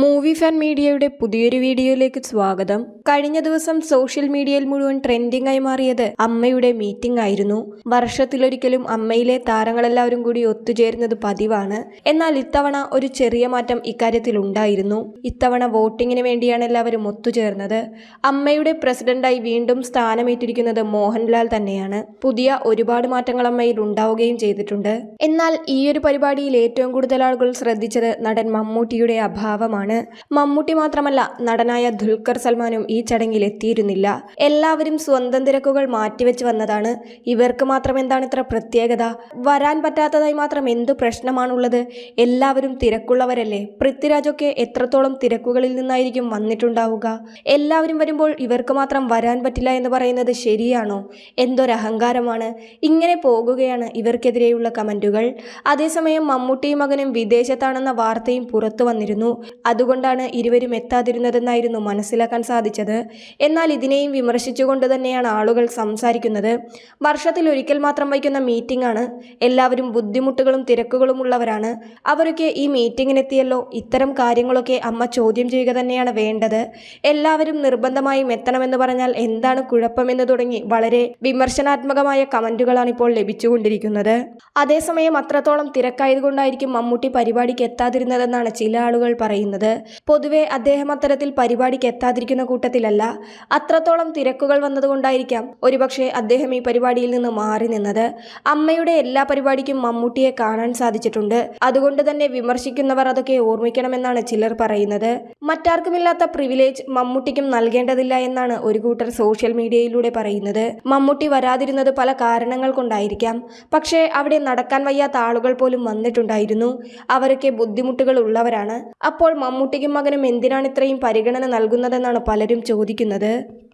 Movie fan മീഡിയയുടെ പുതിയൊരു വീഡിയോയിലേക്ക് സ്വാഗതം. കഴിഞ്ഞ ദിവസം സോഷ്യൽ മീഡിയയിൽ മുഴുവൻ ട്രെൻഡിംഗ് ആയി മാറിയത് അമ്മയുടെ മീറ്റിംഗ് ആയിരുന്നു. വർഷത്തിലൊരിക്കലും അമ്മയിലെ താരങ്ങളെല്ലാവരും കൂടി ഒത്തുചേരുന്നത് പതിവാണ്. എന്നാൽ ഇത്തവണ ഒരു ചെറിയ മാറ്റം ഇക്കാര്യത്തിൽ ഉണ്ടായിരുന്നു. ഇത്തവണ വോട്ടിങ്ങിന് വേണ്ടിയാണ് എല്ലാവരും ഒത്തുചേർന്നത്. അമ്മയുടെ പ്രസിഡന്റായി വീണ്ടും സ്ഥാനമേറ്റിരിക്കുന്നത് മോഹൻലാൽ തന്നെയാണ്. പുതിയ ഒരുപാട് മാറ്റങ്ങൾ അമ്മയിൽ ഉണ്ടാവുകയും ചെയ്തിട്ടുണ്ട്. എന്നാൽ ഈ ഒരു പരിപാടിയിൽ ഏറ്റവും കൂടുതൽ ആളുകൾ ശ്രദ്ധിച്ചത് നടൻ മമ്മൂട്ടിയുടെ അഭാവമാണ്. മമ്മൂട്ടി മാത്രമല്ല നടനായ ദുൽഖർ സൽമാനും ഈ ചടങ്ങിൽ എത്തിയിരുന്നില്ല എല്ലാവരും സ്വന്തം തിരക്കുകൾ മാറ്റിവെച്ച് വന്നതാണ്. ഇവർക്ക് മാത്രം എന്താണ് ഇത്ര പ്രത്യേകത? വരാൻ പറ്റാത്തതായി മാത്രം എന്തു പ്രശ്നമാണുള്ളത്? എല്ലാവരും തിരക്കുള്ളവരല്ലേ? പൃഥ്വിരാജൊക്കെ എത്രത്തോളം തിരക്കുകളിൽ നിന്നായിരിക്കും വന്നിട്ടുണ്ടാവുക? എല്ലാവരും വരുമ്പോൾ ഇവർക്ക് മാത്രം വരാൻ പറ്റില്ല എന്ന് പറയുന്നത് ശരിയാണോ? എന്തൊരഹങ്കാരമാണ്? ഇങ്ങനെ പോകുകയാണ് ഇവർക്കെതിരെയുള്ള കമന്റുകൾ. അതേസമയം മമ്മൂട്ടിയും മകനും വിദേശത്താണെന്ന വാർത്തയും പുറത്തു വന്നിരുന്നു. അതുകൊണ്ടാണ് ഇരുവരും എത്താതിരുന്നതെന്നായിരുന്നു മനസ്സിലാക്കാൻ സാധിച്ചത്. എന്നാൽ ഇതിനെയും വിമർശിച്ചുകൊണ്ട് തന്നെയാണ് ആളുകൾ സംസാരിക്കുന്നത്. വർഷത്തിൽ ഒരിക്കൽ മാത്രം വയ്ക്കുന്ന മീറ്റിംഗ് ആണ് എല്ലാവരും ബുദ്ധിമുട്ടുകളും തിരക്കുകളും ഉള്ളവരാണ്. അവരൊക്കെ ഈ മീറ്റിങ്ങിനെത്തിയല്ലോ ഇത്തരം കാര്യങ്ങളൊക്കെ അമ്മ ചോദ്യം ചെയ്യുക തന്നെയാണ് വേണ്ടത്. എല്ലാവരും നിർബന്ധമായും എത്തണമെന്ന് പറഞ്ഞാൽ എന്താണ് കുഴപ്പമെന്ന് തുടങ്ങി വളരെ വിമർശനാത്മകമായ കമന്റുകളാണ് ഇപ്പോൾ ലഭിച്ചുകൊണ്ടിരിക്കുന്നത്. അതേസമയം അത്രത്തോളം തിരക്കായതുകൊണ്ടായിരിക്കും മമ്മൂട്ടി പരിപാടിക്ക് എത്താതിരുന്നതെന്നാണ് ചില ആളുകൾ പറയുന്നത്. പൊതുവെ അദ്ദേഹം അത്തരത്തിൽ പരിപാടിക്ക് എത്താതിരിക്കുന്ന കൂട്ടത്തിലല്ല അത്രത്തോളം തിരക്കുകൾ വന്നതുകൊണ്ടായിരിക്കാം ഒരുപക്ഷെ അദ്ദേഹം ഈ പരിപാടിയിൽ നിന്ന് മാറി നിന്നത്. അമ്മയുടെ എല്ലാ പരിപാടിക്കും മമ്മൂട്ടിയെ കാണാൻ സാധിച്ചിട്ടുണ്ട്. അതുകൊണ്ട് തന്നെ വിമർശിക്കുന്നവർ അതൊക്കെ ഓർമ്മിക്കണമെന്നാണ് ചിലർ പറയുന്നത്. മറ്റാർക്കുമില്ലാത്ത പ്രിവിലേജ് മമ്മൂട്ടിക്കും നൽകേണ്ടതില്ല എന്നാണ് ഒരു കൂട്ടർ സോഷ്യൽ മീഡിയയിലൂടെ പറയുന്നത്. മമ്മൂട്ടി വരാതിരുന്നത് പല കാരണങ്ങൾ കൊണ്ടായിരിക്കാം. പക്ഷേ അവിടെ നടക്കാൻ വയ്യാത്ത ആളുകൾ പോലും വന്നിട്ടുണ്ടായിരുന്നു. അവരൊക്കെ ബുദ്ധിമുട്ടുകൾ ഉള്ളവരാണ്. അപ്പോൾ മമ്മൂട്ടിക്കും മകനും എന്തിനാണ് ഇത്രയും പരിഗണന നൽകുന്നതെന്നാണ് പലരും ചോദിക്കുന്നത്.